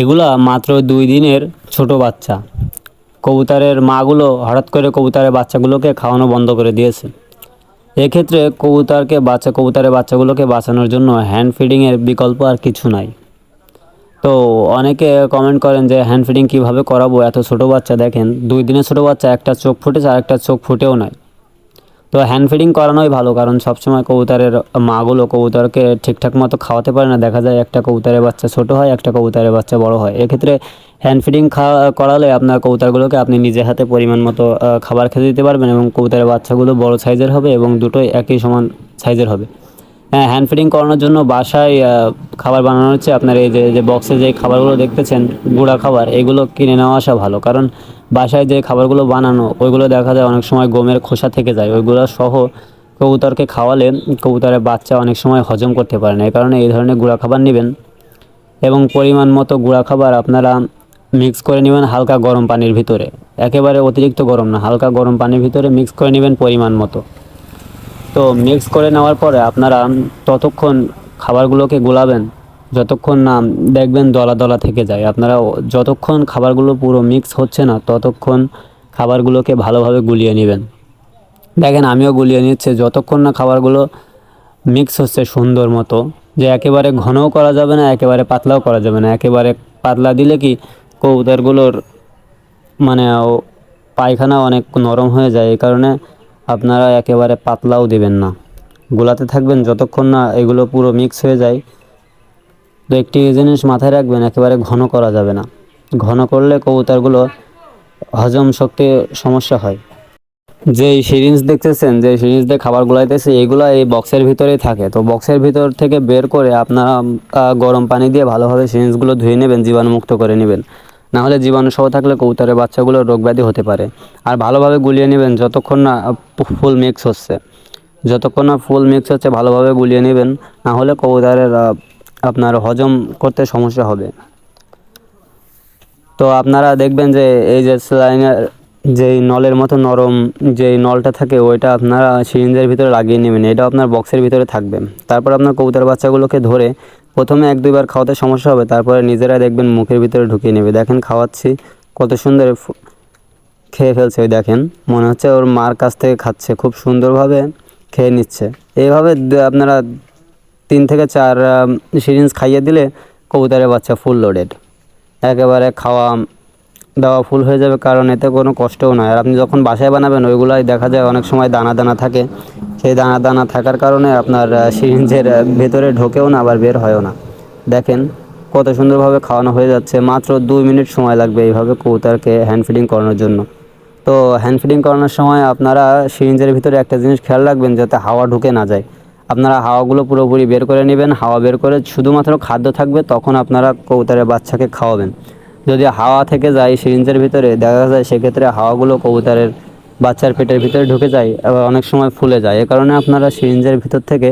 এগুলা মাত্র দুই দিনের ছোট বাচ্চা। কবুতরের মাগুলো হঠাৎ করে কবুতরের বাচ্চাগুলোকে খাওয়ানো বন্ধ করে দিয়েছে। এক্ষেত্রে কবুতরকে বাচ্চা, কবুতরের বাচ্চাগুলোকে বাঁচানোর জন্য হ্যান্ড ফিডিংয়ের বিকল্প আর কিছু নাই। তো অনেকে কমেন্ট করেন যে হ্যান্ড ফিডিং কীভাবে করাবো? এত ছোটো বাচ্চা দেখেন, দুই দিনের ছোটো বাচ্চা, একটা চোখ ফুটেছে আর একটা চোখ ফুটেও নাই। তো হ্যান্ড ফিডিং করানোই ভালো, কারণ সবসময় কবুতরের মাগুলো কবুতরকে ঠিকঠাক মতো খাওয়াতে পারে না। দেখা যায় একটা কবুতরের বাচ্চা ছোট হয়, একটা কবুতরের বাচ্চা বড় হয়। এক্ষেত্রে হ্যান্ড ফিডিং খাওয়া করালে আপনার কবুতরগুলোকে আপনি নিজে হাতে পরিমাণ মতো খাবার খেতে দিতে পারবেন এবং কবুতরের বাচ্চাগুলো বড় সাইজের হবে এবং দুটোই একই সমান সাইজের হবে। হ্যাঁ হ্যান্ড ফিডিং করানোর জন্য বাসায় খাবার বানানো হচ্ছে। আপনার এই যে যে বক্সে যে খাবারগুলো দেখতেছেন, গুঁড়া খাবার, এগুলো কিনে নেওয়া আসা ভালো। কারণ বাসায় যে খাবারগুলো বানানো, ওইগুলো দেখা যায় অনেক সময় গমের খোসা থেকে যায়। ওইগুলো সহ কবুতরকে খাওয়ালে কবুতরের বাচ্চা অনেক সময় হজম করতে পারে না। এই কারণে এই ধরনের গুঁড়া খাবার নেবেন। এবং পরিমাণ মতো গুঁড়া খাবার আপনারা মিক্স করে নেবেন হালকা গরম পানির ভিতরে। একেবারে অতিরিক্ত গরম না, হালকা গরম পানির ভিতরে মিক্স করে নেবেন পরিমাণ মতো। তো মিক্স করে নেওয়ার পরে আপনারা ততক্ষণ খাবারগুলোকে গোলাবেন, যতক্ষণ না দেখবেন দলা দলা থেকে যায়। আপনারা যতক্ষণ খাবারগুলো পুরো মিক্স হচ্ছে না, ততক্ষণ খাবারগুলোকে ভালোভাবে গুলিয়ে নেবেন। দেখেন, আমিও গুলিয়ে নিচ্ছে, যতক্ষণ না খাবারগুলো মিক্স হচ্ছে সুন্দর মতো, যে একেবারে ঘনও করা যাবে না, একেবারে পাতলাও করা যাবে না। একেবারে পাতলা দিলে কি কবুতরগুলোর মানে পায়খানা অনেক নরম হয়ে যায়, এই কারণে আপনারা একেবারে পাতলাও দেবেন না। গোলাতে থাকবেন যতক্ষণ না এগুলো পুরো মিক্স হয়ে যায়। তো একটি জিনিস মাথায় রাখবেন, একেবারে ঘন করা যাবে না। ঘন করলে কবুতরগুলো হজম শক্তি সমস্যা হয়। যে সিরিঞ্জ দেখতেছেন, যে সিরিঞ্জ দিয়ে খাবার গুলাইতেছে, এগুলো এই বক্সের ভিতরেই থাকে। তো বক্সের ভিতর থেকে বের করে আপনারা গরম পানি দিয়ে ভালোভাবে সিরিঞ্জগুলো ধুয়ে নেবেন, জীবাণুমুক্ত করে নেবেন। না হলে জীবাণু সহ থাকলে কবুতরের বাচ্চাগুলো রোগ ব্যাধি হতে পারে। আর ভালোভাবে গুলিয়ে নেবেন যতক্ষণ না ফুল মিক্স হচ্ছে। যতক্ষণ না ফুল মিক্স হচ্ছে, ভালোভাবে গুলিয়ে নেবেন। না হলে কবুতরের আপনার হজম করতে সমস্যা হবে। তো আপনারা দেখবেন যে এই যে স্যালাইনের যেই নলের মতো নরম যেই নলটা থাকে, ওইটা আপনারা সিরিঞ্জের ভিতরে লাগিয়ে নেবেন। এটা আপনার বক্সের ভিতরে থাকবে। তারপর আপনার কবুতর বাচ্চাগুলোকে ধরে প্রথমে এক দুইবার খাওয়াতে সমস্যা হবে, তারপরে নিজেরা দেখবেন মুখের ভিতরে ঢুকিয়ে নেবে। দেখেন খাওয়াচ্ছি, কত সুন্দর খেয়ে ফেলছে ওই দেখেন। মনে হচ্ছে ওর মার কাছ থেকে খাচ্ছে, খুব সুন্দরভাবে খেয়ে নিচ্ছে। এইভাবে আপনারা তিন থেকে চার সিরিঞ্জ খাইয়ে দিলে কবুতরের বাচ্চা ফুল লোডেড একেবারে খাওয়া দাওয়া ফুল হয়ে যাবে, কারণ এতে কোনো কষ্টও নয়। আর আপনি যখন বাসায় বানাবেন, ওইগুলাই দেখা যায় অনেক সময় দানা দানা থাকে। সেই দানা দানা থাকার কারণে আপনার সিরিঞ্জের ভেতরে ঢোকেও না আবার বের হয়ও না। দেখেন কত সুন্দরভাবে খাওয়ানো হয়ে যাচ্ছে। মাত্র দুই মিনিট সময় লাগবে এইভাবে কবুতরকে হ্যান্ড ফিডিং করানোর জন্য। তো হ্যান্ড ফিডিং করানোর সময় আপনারা সিরিঞ্জের ভিতরে একটা জিনিস খেয়াল রাখবেন, যাতে হাওয়া ঢুকে না যায়। আপনারা হাওয়াগুলো পুরোপুরি বের করে নেবেন। হাওয়া বের করে শুধুমাত্র খাদ্য থাকবে, তখন আপনারা কবুতরের বাচ্চাকে খাওয়াবেন। যদি হাওয়া থেকে যায় সিরিঞ্জের ভিতরে, দেখা যায় সেক্ষেত্রে হাওয়াগুলো কবুতরের বাচ্চার পেটের ভিতরে ঢুকে যায়, আবার অনেক সময় ফুলে যায়। এ কারণে আপনারা সিরিঞ্জের ভিতর থেকে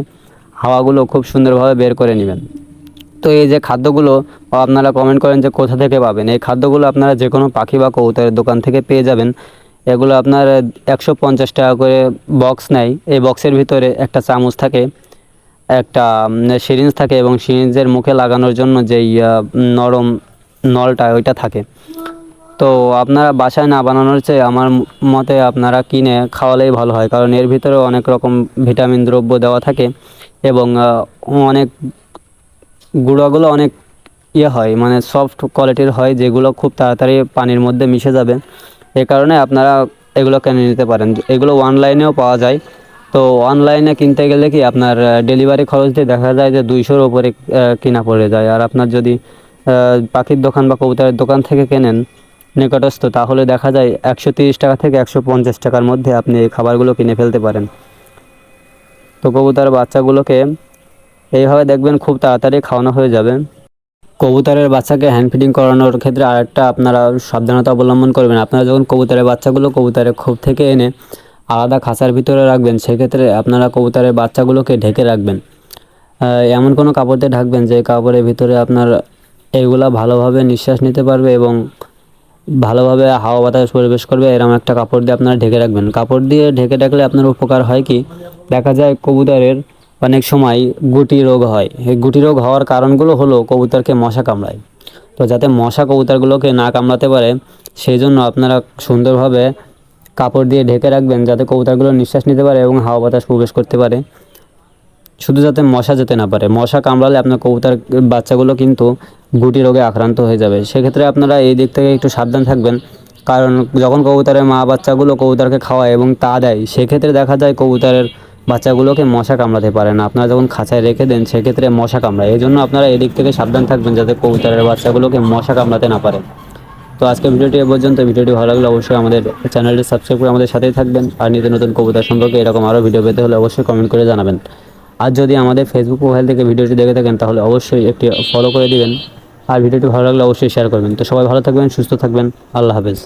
হাওয়াগুলো খুব সুন্দরভাবে বের করে নেবেন। তো এই যে খাদ্যগুলো, আপনারা কমেন্ট করেন যে কোথা থেকে পাবেন। এই খাদ্যগুলো আপনারা যে কোনো পাখি বা কবুতরের দোকান থেকে পেয়ে যাবেন। এগুলো আপনার একশো পঞ্চাশ টাকা করে বক্স নেয়। এই বক্সের ভিতরে একটা চামচ থাকে, একটা সিরিঞ্জ থাকে এবং সিরিঞ্জের মুখে লাগানোর জন্য যেই নরম নলটা, ওইটা থাকে। তো আপনারা বাসায় না বানানোর চেয়ে আমার মতে আপনারা কিনে খাওয়ালেই ভালো হয়, কারণ এর ভিতরে অনেক রকম ভিটামিন দ্রব্য দেওয়া থাকে এবং অনেক গুঁড়াগুলো অনেক ইয়ে হয় মানে সফট কোয়ালিটির হয়, যেগুলো খুব তাড়াতাড়ি পানির মধ্যে মিশে যাবে। এই কারণে আপনারা এগুলো কিনে নিতে পারেন। এগুলো অনলাইনেও পাওয়া যায়। তো অনলাইনে কিনতে গেলে কি আপনার ডেলিভারি খরচ দিয়ে দেখা যায় যে দুইশোর ওপরে কিনা পড়ে যায়। আর আপনার যদি পাখির দোকান বা কবুতরের দোকান থেকে কেনেন নিকটস্থ, তাহলে দেখা যায় একশো তিরিশ টাকা থেকে একশো পঞ্চাশ টাকার মধ্যে আপনি এই খাবারগুলো কিনে ফেলতে পারেন। তো কবুতর বাচ্চাগুলোকে এইভাবে দেখবেন খুব তাড়াতাড়ি খাওয়ানো হয়ে যাবে। কবুতরের বাচ্চাকে হ্যান্ড ফিডিং করানোর ক্ষেত্রে আরেকটা আপনারা সাবধানতা অবলম্বন করবেন। আপনারা যখন কবুতরের বাচ্চাগুলো কবুতরের খোপ থেকে এনে আলাদা খাঁচার ভিতরে রাখবেন, সেক্ষেত্রে আপনারা কবুতরের বাচ্চাগুলোকে ঢেকে রাখবেন। এমন কোনো কাপড় দিয়ে ঢাকবেন যে কাপড়ের ভিতরে আপনার এগুলা ভালোভাবে নিঃশ্বাস নিতে পারবে এবং ভালোভাবে হাওয়া বাতাস পরিবেশ করবে, এরকম একটা কাপড় দিয়ে আপনারা ঢেকে রাখবেন। কাপড় দিয়ে ঢেকে রাখলে আপনার উপকার হয় কি? দেখা যায় কবুতরের অনেক সময় গুটি রোগ হয়। এই গুটি রোগ হওয়ার কারণগুলো হলো কবুতরকে মশা কামড়ায়। তো যাতে মশা কবুতরগুলোকে না কামড়াতে পারে, সেই জন্য আপনারা সুন্দরভাবে কাপড় দিয়ে ঢেকে রাখবেন যাতে কবুতরগুলো নিঃশ্বাস নিতে পারে এবং হাওয়া বাতাস প্রবেশ করতে পারে। শুধু যাতে মশা যেতে না পারে, মশা কামড়ালে আপনার কবুতর, বাচ্চাগুলো কিন্তু গুটি রোগে আক্রান্ত হয়ে যাবে। সেক্ষেত্রে আপনারা এই দিক থেকে একটু সাবধান থাকবেন। কারণ যখন কবুতরের মা বাচ্চাগুলো কবুতরকে খাওয়ায় এবং তা দেয়, সেক্ষেত্রে দেখা যায় কবুতরের বাচ্চাগুলোকে মশা কামড়াতে পারে না। আপনারা যখন খাঁচায় রেখে দেন, সেক্ষেত্রে মশা কামড়ায়। এই জন্য আপনারা এদিক থেকে সাবধান থাকবেন যাতে কবুতরের বাচ্চাগুলোকে মশা কামড়াতে না পারে। তো আজকে ভিডিওটি এ পর্যন্ত। ভিডিওটি ভালো লাগলে অবশ্যই আমাদের চ্যানেলটি সাবস্ক্রাইব করে আমাদের সাথেই থাকবেন। আর নিত্য নতুন কবিতা সম্পর্কে এরকম আরও ভিডিও পেতে হলে অবশ্যই কমেন্ট করে জানাবেন। আর যদি আমাদের ফেসবুক প্রোফাইল থেকে ভিডিওটি দেখে থাকেন, তাহলে অবশ্যই একটি ফলো করে দিবেন। আর ভিডিওটি ভালো লাগলে অবশ্যই শেয়ার করবেন। তো সবাই ভালো থাকবেন, সুস্থ থাকবেন। আল্লাহ হাফেজ।